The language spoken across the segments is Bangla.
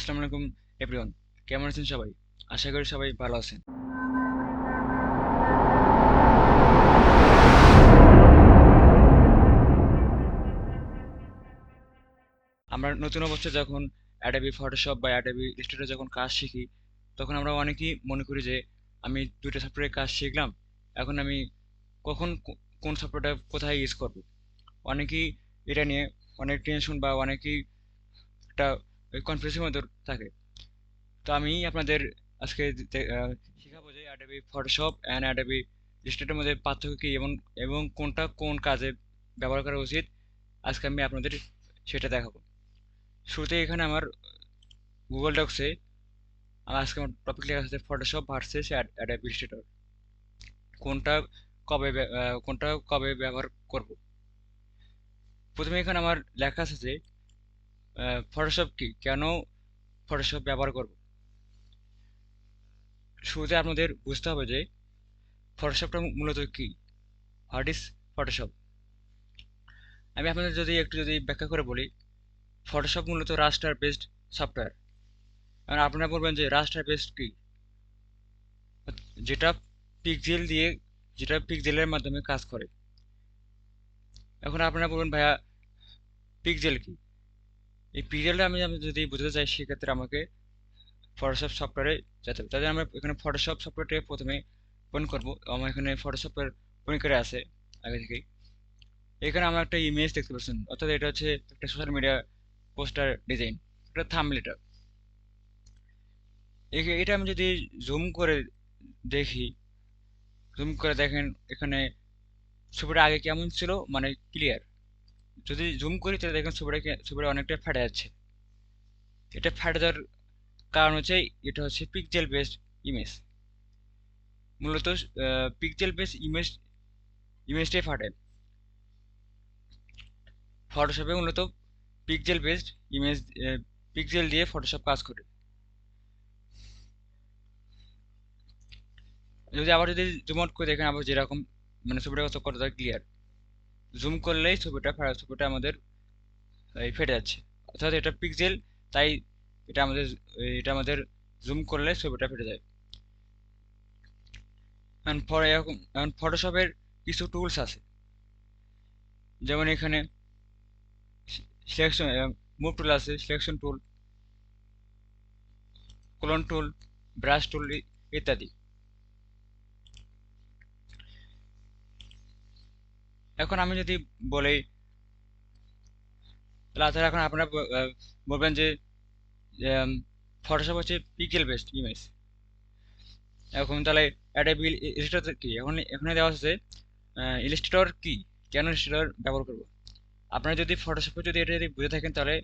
আসসালামু আলাইকুম এভরিওয়ান কেমন আছেন সবাই? আশা করি সবাই ভালো আছেন। আমরা নতুন অবস্থায় যখন অ্যাডাবি ফটোশপ বা অ্যাডাবি ইলাস্ট্রেটর যখন কাজ শিখি, তখন আমরা অনেকেই মনে করি যে, আমি দুইটা সফটওয়্যারের কাজ শিখলাম, এখন আমি কখন কোন সফটওয়্যারটা কোথায় ইউজ করব? অনেকেই এটা নিয়ে অনেক টেনশন বা অনেকেই একটা কনফিউজের মধ্যে থাকে। তো আমি আপনাদের আজকে শেখাবো যে অ্যাডাবি ফটোশপ অ্যান্ড অ্যাডাবি ইলাস্ট্রেটরের মধ্যে পার্থক্য কী এবং এবং কোনটা কোন কাজে ব্যবহার করা উচিত। আজকে আমি আপনাদের সেটা দেখাবো। শুরুতে এখানে আমার গুগল ডক্সে আমার আজকে আমার টপিক লেখা আছে ফটোশপ ভার্সেস অ্যাডাবি ইলাস্ট্রেটর কোনটা কবে কোনটা কবে ব্যবহার করব? প্রথমে এখানে আমার লেখা আছে যে ফটোশপ কি? কেন ফটোশপ ব্যবহার করব? শুরুতে আপনাদের বুঝতে হবে যে ফটোশপটা মূলত কি? হোয়াট ইজ ফটোশপ আমি আপনাদের যদি একটু যদি ব্যাখ্যা করে বলি ফটোশপ মূলত রাস্টার বেসড সফটওয়্যার এখন আপনারা বলবেন যে রাস্টার বেসড কি? যেটা পিকজেল দিয়ে, যেটা পিকজেলের মাধ্যমে কাজ করে। এখন আপনারা বলবেন, ভাইয়া পিকজেল কি? এই পিক্সেলটা আমি আমি যদি বুঝতে চাই, সেক্ষেত্রে আমাকে ফটোশপ সফটওয়্যারে যেতে হবে তাহলে আমরা এখানে ফটোশপ সফটওয়্যারটা প্রথমে ওপেন করব। আমার এখানে ফটোশপের ওপেন করে আছে, আগে থেকেই। এখানে আমরা একটা ইমেজ দেখতে পাচ্ছেন। অর্থাৎ এটা হচ্ছে একটা সোশ্যাল মিডিয়া পোস্টার ডিজাইন এটা থাম্বনেল এটা। এ- এটা আমি যদি জুম করে দেখি জুম করে দেখেন, এখানে ছবিটা আগে কেমন ছিল মানে ক্লিয়ার যদি জুম করি, তাহলে দেখেন ছবিটা কে- ছবিটা অনেকটা ফেটে যাচ্ছে এটা ফেটে যাওয়ার কারণ হচ্ছে, এটা হচ্ছে পিক্সেল বেসড ইমেজ মূলত পিক্সেল বেসড ইমেজ ইমেজটাই ফাটে ফটোশপে মূলত পিক্সেল বেসড ইমেজ পিক্সেল দিয়ে ফটোশপ কাজ করে। যদি আবার যদি জুম আউট করে দেখেন, আবার যেরকম মানে ছবিটা কত ক্লিয়ার জুম করলেই ছবিটা ছবিটা আমাদের, এই ফেটে যাচ্ছে। অর্থাৎ এটা পিক্সেল তাই এটা আমাদের এটা আমাদের জুম করলে ছবিটা ফেটে যায়। এখন এরকম ফটোশপের কিছু টুলস আছে। যেমন এখানে সিলেকশন মুভ টুল আছে selection tool clone tool brush tool ইত্যাদি। এখন আমি যদি বলি, তাহলে এখন আপনারা বলবেন যে ফটোশপ হচ্ছে পিকেল বেস্ট ইমেজ এখন তাহলে অ্যাডাবি ইলাস্ট্রেটর কি? এখন, এখানে দেওয়া আছে ইলাস্ট্রেটর কি? কেন ইলাস্ট্রেটর ব্যবহার করব? আপনারা যদি ফটোশপে যদি এটা যদি বুঝে থাকেন, তাহলে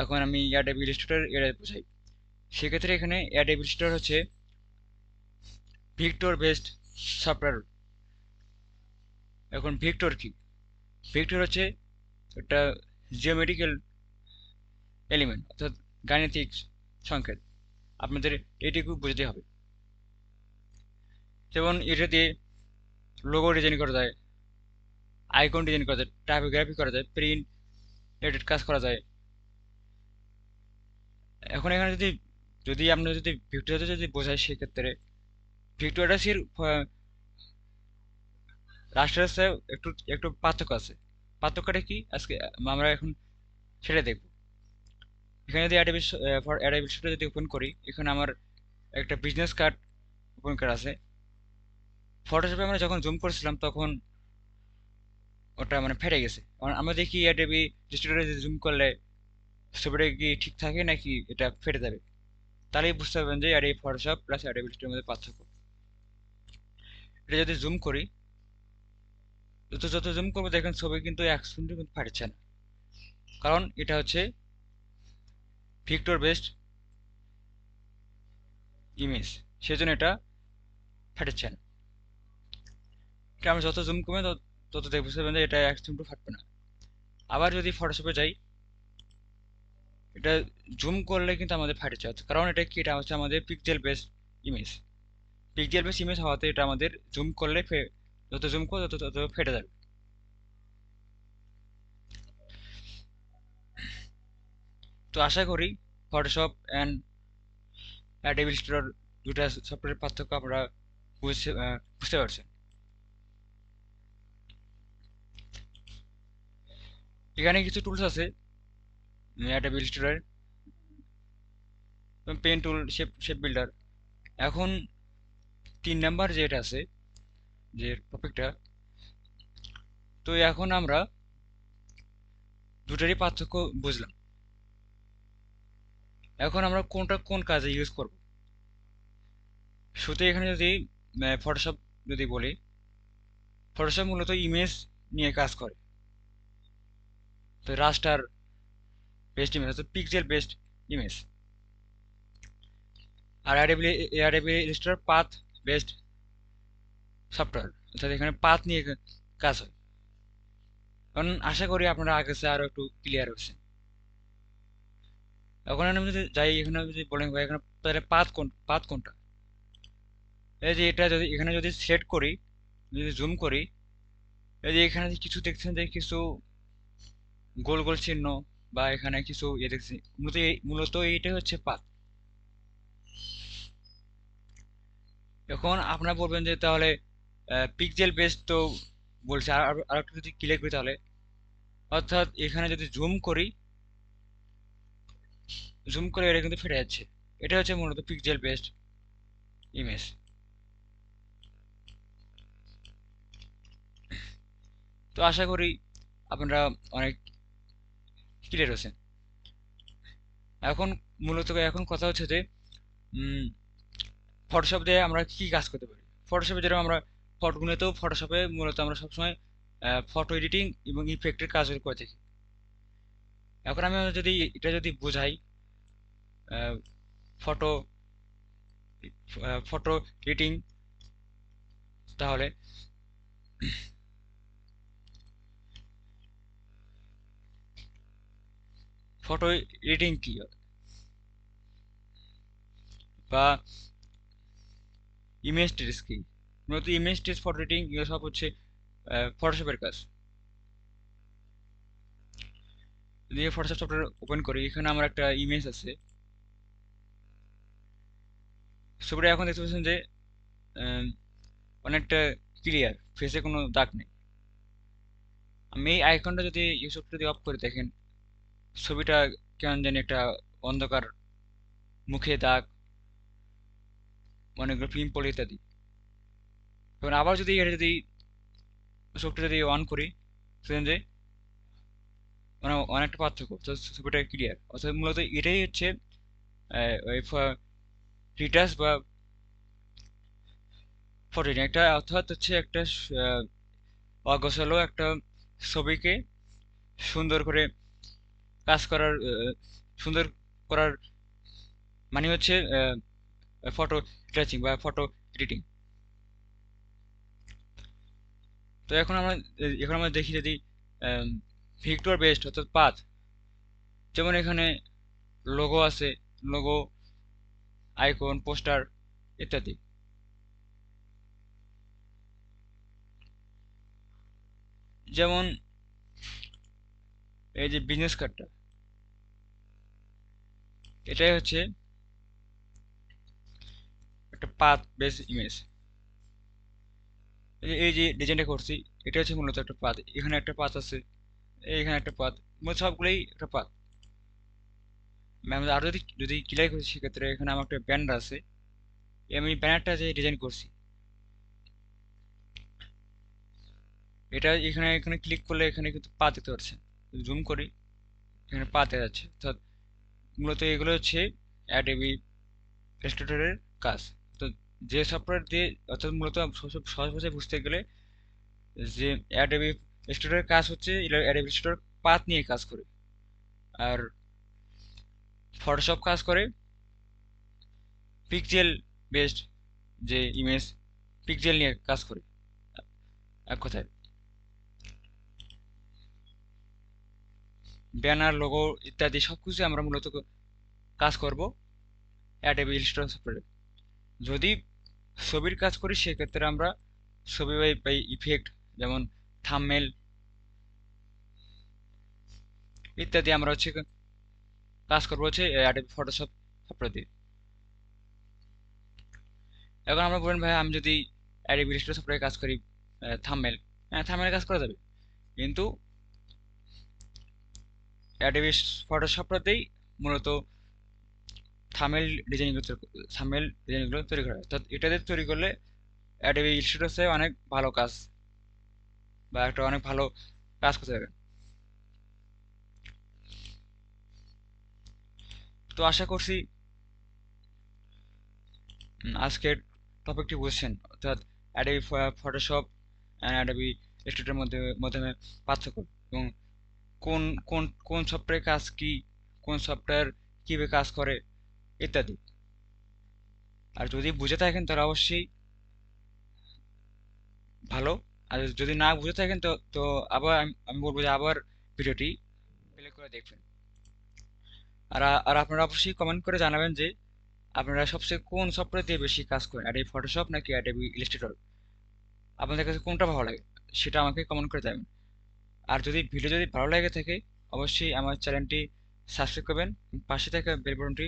এখন আমি অ্যাডাবি ইলাস্ট্রেটর এটা বুঝাই। সেক্ষেত্রে এখানে অ্যাডাবি ইলাস্ট্রেটর হচ্ছে ভিক্টর বেস্ট সফটওয়্যার এখন ভিক্টর কি? ভিক্টর হচ্ছে একটা জিওমেট্রিক্যাল এলিমেন্ট অর্থাৎ গাণিতিক সংকেত। আপনাদের এটুকু বুঝতে হবে। যেমন এটা দিয়ে লোগো ডিজাইন করা যায় আইকন ডিজাইন করা যায় টাইপোগ্রাফি করা যায় প্রিন্ট রিলেটেড কাজ করা যায়। এখন এখানে যদি যদি আপনার যদি ভিক্টোরিয়াতে যদি বোঝায়, সেক্ষেত্রে ভিক্টোরিয়া সির রাষ্ট্রের সাথে একটু একটু পার্থক্য আছে। পার্থক্যটা কি? আজকে আমরা এখন সেটা দেখব। এখানে যদি অ্যাডাবি ফর অ্যাডাবি স্টুডিও যদি ওপেন করি, এখানে আমার একটা বিজনেস কার্ড ওপেন করা আছে। ফটোশপে আমরা যখন জুম করেছিলাম, তখন ওটা মানে ফেটে গেছে। কারণ আমরা দেখি অ্যাডাবি স্টুডিওতে যদি জুম করলে ছবিটা কি ঠিক থাকে নাকি এটা ফেটে যাবে? তাহলেই বুঝতে পারবেন যে অ্যাডাবি ফটোশপ প্লাস অ্যাডাবি স্টুডিওর মধ্যে পার্থক্য। এটা যদি জুম করি যত যত জুম করব দেখেন ছবি কিন্তু এক সেকেন্ডে কিন্তু ফাটছে না। কারণ এটা হচ্ছে ভিক্টর বেস্ট ইমেজ সেজন্য এটা ফাটছে না। এটা আমরা যত জুম করবে তত দেখতে যে এটা এক সেকেন্ডও ফাটবে না। আবার যদি ফটোশপে যাই, এটা জুম করলে কিন্তু আমাদের ফাটে যাচ্ছে কারণ এটা কি? এটা হচ্ছে আমাদের pixel based image pixel based image হওয়াতে এটা আমাদের জুম করলে যত জুম করো তত তত ফেটে যাবে। তো আশা করি ফটোশপ অ্যান্ড অ্যাডোবি ইলাস্ট্রেটর দুটা সফটওয়্যারের পার্থক্য আপনারা বুঝতে বুঝতে পারছেন। এখানে কিছু টুলস আছে Adobe Illustrator pen tool shape shape builder এখন তিন নাম্বার যেটা আছে যে টপিকটা তো এখন আমরা দুটারই পার্থক্য বুঝলাম। এখন আমরা কোনটা কোন কাজে ইউজ করব? শুধু এখানে যদি ফটোশপ যদি বলি ফটোশপ মূলত ইমেজ নিয়ে কাজ করে। তো রাস্টার বেস্ট ইমেজ অর্থাৎ পিক্সেল বেস্ট ইমেজ আর Adobe Adobe Illustrator path based software অর্থাৎ এখানে পাথ নিয়ে কাজ হয়। কারণ আশা করি আপনারা আগে চেয়ে আরও একটু ক্লিয়ার হচ্ছে এখন আমি যদি যাই, এখানে যদি বলেন ভাই, এখানে তাহলে পাথ কোন পাথ কোনটা? এই যে এটা যদি, এখানে যদি সেট করি, যদি জুম করি, এই যে এখানে কিছু দেখছেন যে কিছু গোল গোল চিহ্ন বা এখানে কিছু ইয়ে দেখছি, মূলত মূলত এইটাই হচ্ছে পাথ এখন আপনারা বলবেন যে তাহলে পিক্সেল বেস তো বলছে আর একটু যদি ক্লিয়ার করি তাহলে। অর্থাৎ এখানে যদি জুম করি জুম করে এটা কিন্তু ফেটে যাচ্ছে। এটা হচ্ছে মূলত পিক্সেল বেসড ইমেজ তো আশা করি আপনারা অনেক ক্লিয়ার হয়েছেন এখন মূলত এখন কথা হচ্ছে যে ফটোশপ দিয়ে আমরা কি কাজ করতে পারি? ফটোশপে যেরকম আমরা ফটোগুলোতেও ফটোশপে মূলত আমরা সবসময় ফটো এডিটিং এবং ইফেক্টের কাজগুলো করে থাকি। এখন আমি যদি, এটা যদি বোঝাই ফটো ফটো এডিটিং তাহলে ফটো এডিটিং কি? বা ইমেজ ট্রেস কি? মূলত ইমেজ ট্রেস ফটো এডিটিং এগুলো সব হচ্ছে ফটোশপের কাজ। দিয়ে ফটোশপ সফটওয়্যার ওপেন করি। এখানে আমার একটা ইমেজ আছে। ছবিটা এখন দেখতে পাচ্ছেন যে অনেকটা ক্লিয়ার ফেসে কোনো দাগ নেই। আমি এই আইকনটা যদি ইউসুফটা যদি অফ করে দেখেন, ছবিটা কেমন জানি একটা অন্ধকার, মুখে দাগ অনেকগুলো পিম্পল ইত্যাদি। এবং আবার যদি এটা যদি ছবিটা যদি অন করি সেখানে যে মানে অনেকটা পার্থক্য, তো ছবিটা ক্লিয়ার অর্থাৎ মূলত এটাই হচ্ছে ওই বা ফটো একটা অর্থাৎ হচ্ছে একটা অগোছালো একটা ছবিকে সুন্দর করে কাজ করার সুন্দর করার মানে হচ্ছে ফটো ট্রেচিং বা ফটো এডিটিং তো এখন আমরা এখন আমরা দেখি যদি ভিক্টর বেস্ট অর্থাৎ পাথ যেমন এখানে লোগো আছে লোগো আইকন পোস্টার ইত্যাদি। যেমন এই যে বিজনেস কার্ডটা এটাই হচ্ছে একটা পাথ বেস ইমেজ এই যে ডিজাইনটা করছি, এটা হচ্ছে মূলত একটা পাত এখানে একটা পাত আছে, এখানে একটা পাত মূলত সবগুলোই একটা পাত ম্যাম আরও যদি যদি ক্লিয়ার করি সেক্ষেত্রে এখানে আমার একটা ব্যানার আছে। আমি ব্যানারটা যে ডিজাইন করছি, এটা এখানে এখানে ক্লিক করলে এখানে কিন্তু পা দেখতে পাচ্ছেন। জুম করি এখানে পা দেখা যাচ্ছে। অর্থাৎ মূলত এগুলো হচ্ছে অ্যাডোবি ইলাস্ট্রেটরের কাজ। যে সফটওয়্যার দিয়ে অর্থাৎ মূলত সব, সহজ ভাষায় বুঝতে গেলে যে অ্যাডোবি ইলাস্ট্রেটরের কাজ হচ্ছে অ্যাডোবি ইলাস্ট্রেটর পাত নিয়ে কাজ করে। আর ফটোশপ কাজ করে। পিক্সেল বেসড যে ইমেজ পিক্সেল নিয়ে কাজ করে। এক কথায়। ব্যানার লোগো ইত্যাদি সবকিছু আমরা মূলত কাজ করব অ্যাডোবি ইলাস্ট্রেটর সফটওয়্যারে যদি ছবির কাজ করি, সেক্ষেত্রে আমরা ছবি বাই ইফেক্ট যেমন থামমেল ইত্যাদি আমরা হচ্ছে কাজ করব হচ্ছে ফটোশপ সফটওয়্যার দিয়ে। এখন আমরা বলেন ভাই, আমি যদি অ্যাডোবি ইলাস্ট্রেটর সফটওয়্যারে কাজ করি থাম্বনেল হ্যাঁ থাম্বনেলে কাজ করা যাবে। কিন্তু অ্যাডোবি ফটোশপটাতেই মূলত থামেল ডিজাইনগুলো থামেল ডিজাইনগুলো তৈরি করা হয়। তো এটাতে তৈরি করলে অ্যাডোবি ইলাস্ট্রেটরসে অনেক ভালো কাজ বা একটা অনেক ভালো কাজ করতে পারবেন তো আশা করছি আজকের টপিকটি বুঝছেন। অর্থাৎ অ্যাডোবি ফটোশপ অ্যান্ড অ্যাডোবি মধ্যে, মাধ্যমে পার্থক্য এবং কোন কোন কোন সফটওয়্যারে কাজ কি, কোন সফটওয়্যার কীভাবে কাজ করে ইত্যাদি আর যদি বুঝে থাকেন তাহলে অবশ্যই ভালো। আর যদি না বুঝে থাকেন তো তো আবার আমি বলব যে আবার ভিডিওটি প্লে করে দেখবেন। আর আর আপনারা অবশ্যই কমেন্ট করে জানাবেন যে আপনারা সবচেয়ে কোন সফটওয়্যার দিয়ে বেশি কাজ করেন অ্যাডোবি ফটোশপ নাকি আর অ্যাডোবি ইলাস্ট্রেটর আপনাদের কাছে কোনটা ভালো লাগে সেটা আমাকে কমেন্ট করে দেবেন আর যদি ভিডিও যদি ভালো লাগে থাকে, অবশ্যই আমার চ্যানেলটি সাবস্ক্রাইব করবেন। পাশে থাকা বেল বাটনটি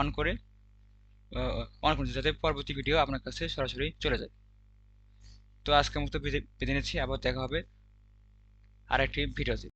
অন করে অন করুন যাতে পরবর্তী ভিডিও আপনার কাছে সরাসরি চলে যায়। তো আজকের মতো বিদায় নিচ্ছি, আবার দেখা হবে আরেকটি ভিডিওতে